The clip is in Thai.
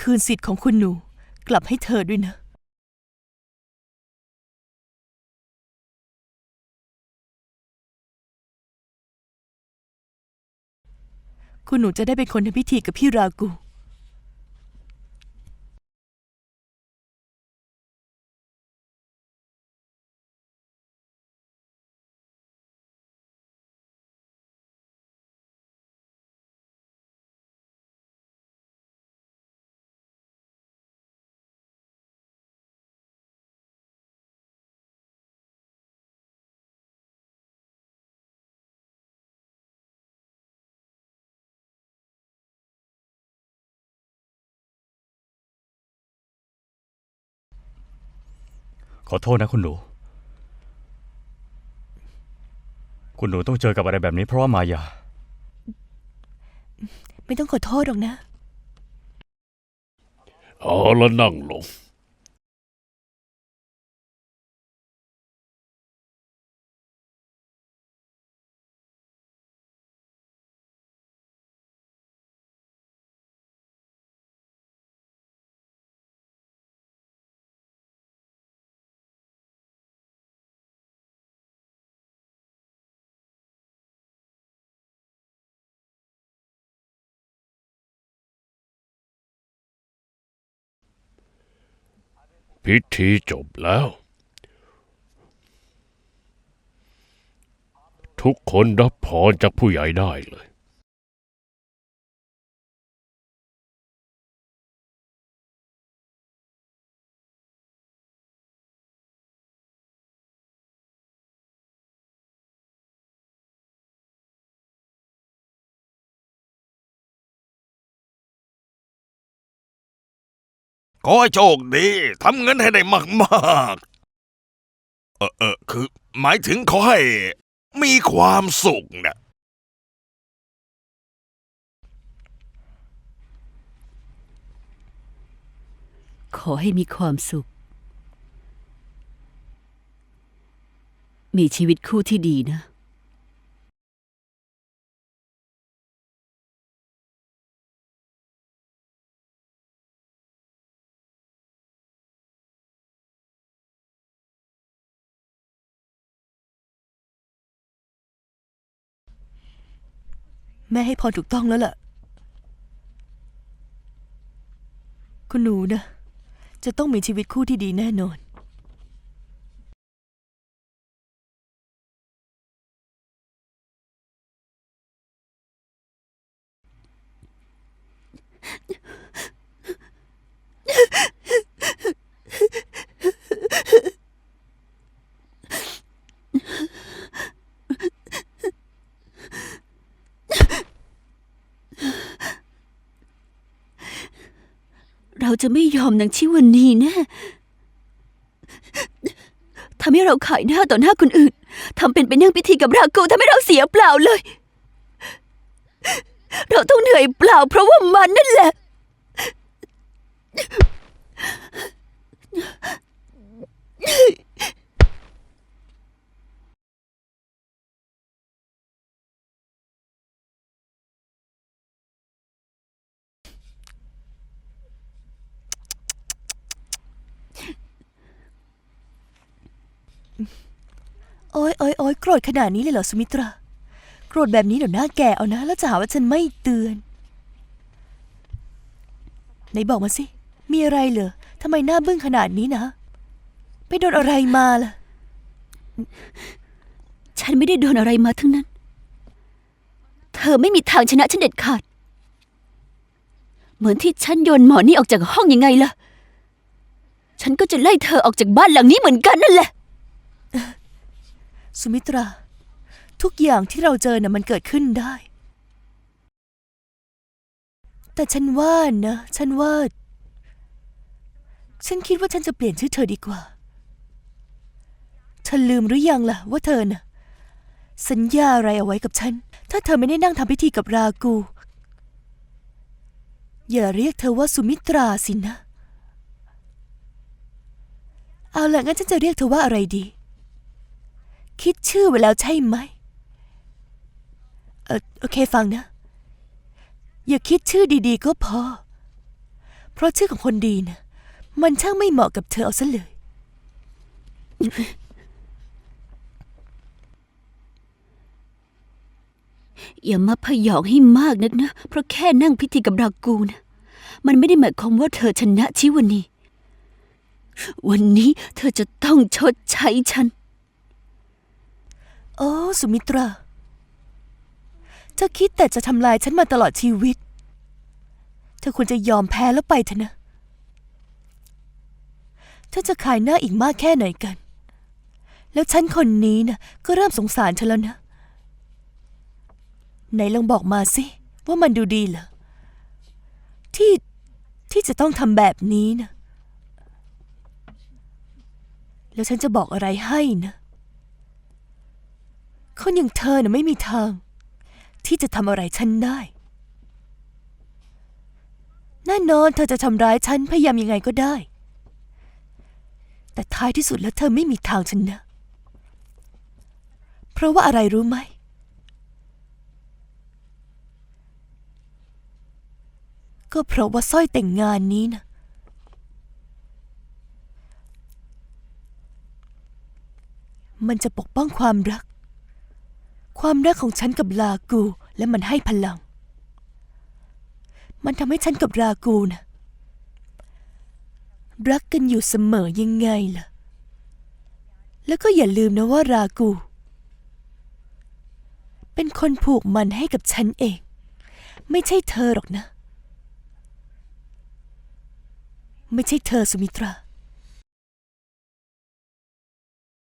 คืนสิทธิ์ของคุณหนู กลับให้เธอด้วยนะ คุณหนูจะได้เป็นคนทำพิธีกับพี่รากู ขอโทษนะคุณหนู คุณหนูต้องเจอกับอะไรแบบนี้เพราะว่ามายา ไม่ต้องขอโทษหรอกนะ เอาแล้วนั่งลง พิธีจบแล้ว ทุกคนรับพรจากผู้ใหญ่ได้เลย ขอให้โชคดีทำเงินให้ได้มากๆ เออเออคือ หมายถึงขอให้ มีความสุขนะขอให้มีความสุข มีชีวิตคู่ที่ดีนะ แม่ให้พรถูกต้องแล้วล่ะ คุณหนูนะ จะต้องมีชีวิตคู่ที่ดีแน่นอน เราจะไม่ยอมนางชิวันนีแน่ทำให้เราขายหน้าต่อหน้าคนอื่นทำเป็นไปนั่งพิธีกับรากูทำให้เราเสียเปล่าเลย เราต้องเหนื่อยเปล่า เพราะว่ามันนั่นแหละ โอ๊ยโอ๊ยโอ๊ยโกรธขนาดนี้เลยเหรอสุมิตรา โกรธแบบนี้เดี๋ยวหน้าแก่เอานะ แล้วจะหาว่าฉันไม่เตือนไหนบอกมาสิ มีอะไรเหรอทำไมหน้าบึ้งขนาดนี้นะ ไปโดนอะไรมาล่ะ ฉันไม่ได้โดนอะไรมาทั้งนั้น เธอไม่มีทางชนะฉันเด็ดขาด เหมือนที่ฉันโยนหมอนี่ออกจากห้องยังไงล่ะ ฉันก็จะไล่เธอออกจากบ้านหลังนี้เหมือนกันนั่นแหละ สุมิตรา ทุกอย่างที่เราเจอน่ะมันเกิดขึ้นได้ แต่ฉันว่านะ ฉันว่า ฉันคิดว่าฉันจะเปลี่ยนชื่อเธอดีกว่าฉันลืมหรือยังล่ะ ว่าเธอน่ะ สัญญาอะไรเอาไว้กับฉัน ถ้าเธอไม่ได้นั่งทำพิธีกับรากู อย่าเรียกเธอว่าสุมิตราสินะ เอาละงั้นฉันจะเรียกเธอว่าอะไรดี คิดชื่อไว้แล้วใช่ไหม เออโอเคฟังนะ อย่าคิดชื่อดีๆ ก็พอ เพราะชื่อของคนดีนะมันช่างไม่เหมาะกับเธอเอาซะเลย อย่ามาพยองให้มากนักนะ เพราะแค่นั่งพิธีกับรากูนะ มันไม่ได้หมายความว่าเธอชนะชิวันนี้ วันนี้เธอจะต้องชดใช้ฉัน โอ้ สุมิตราเธอคิดแต่จะทำลายฉันมาตลอดชีวิต เธอควรจะยอมแพ้แล้วไปเถอะนะ เธอจะขายหน้าอีกมากแค่ไหนกัน แล้วฉันคนนี้นะก็เริ่มสงสารเธอแล้วนะ ไหนลองบอกมาสิว่ามันดูดีเหรอ ที่ที่จะต้องทำแบบนี้นะ แล้วฉันจะบอกอะไรให้นะ คนอย่างเธอน่ะไม่มีทาง ที่จะทำอะไรฉันได้ แน่นอนเธอจะทำร้ายฉันพยายามยังไงก็ได้ แต่ท้ายที่สุดแล้วเธอไม่มีทางชนะ เพราะว่าอะไรรู้ไหม ก็เพราะว่าสร้อยแต่งงานนี้นะมันจะปกป้องความรัก ความรักของฉันกับลากู และมันให้พลัง มันทำให้ฉันกับรากูนะรักกันอยู่เสมอยังไงล่ะ แล้วก็อย่าลืมนะว่ารากู เป็นคนผูกมันให้กับฉันเอง ไม่ใช่เธอหรอกนะ ไม่ใช่เธอสุมิตรา